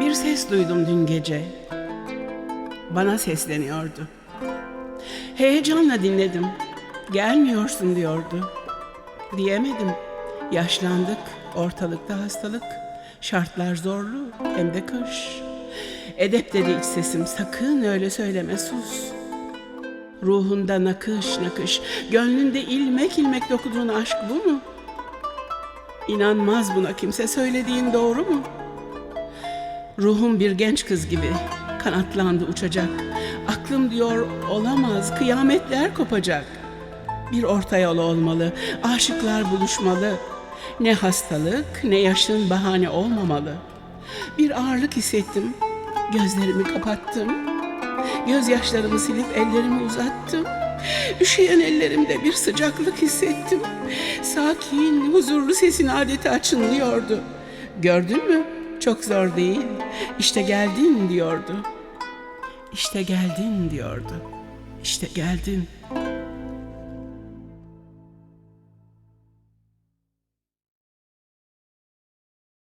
Bir ses duydum dün gece. Bana sesleniyordu. Heyecanla dinledim. Gelmiyorsun diyordu. Diyemedim. Yaşlandık, ortalıkta hastalık. Şartlar zorlu, hem de kış. Edep dedi iç sesim, sakın öyle söyleme sus. Ruhunda nakış nakış, gönlünde ilmek ilmek dokuduğun aşk bu mu? İnanmaz buna kimse, söylediğin doğru mu? Ruhum bir genç kız gibi kanatlandı uçacak. Aklım diyor olamaz, kıyametler kopacak. Bir orta yol olmalı, aşıklar buluşmalı. Ne hastalık, ne yaşın bahane olmamalı. Bir ağırlık hissettim, gözlerimi kapattım. Gözyaşlarımı silip ellerimi uzattım. Üşüyen ellerimde bir sıcaklık hissettim. Sakin, huzurlu sesin adeta çınlıyordu. Gördün mü? Çok zor değil. İşte geldin diyordu. İşte geldin diyordu. İşte geldin.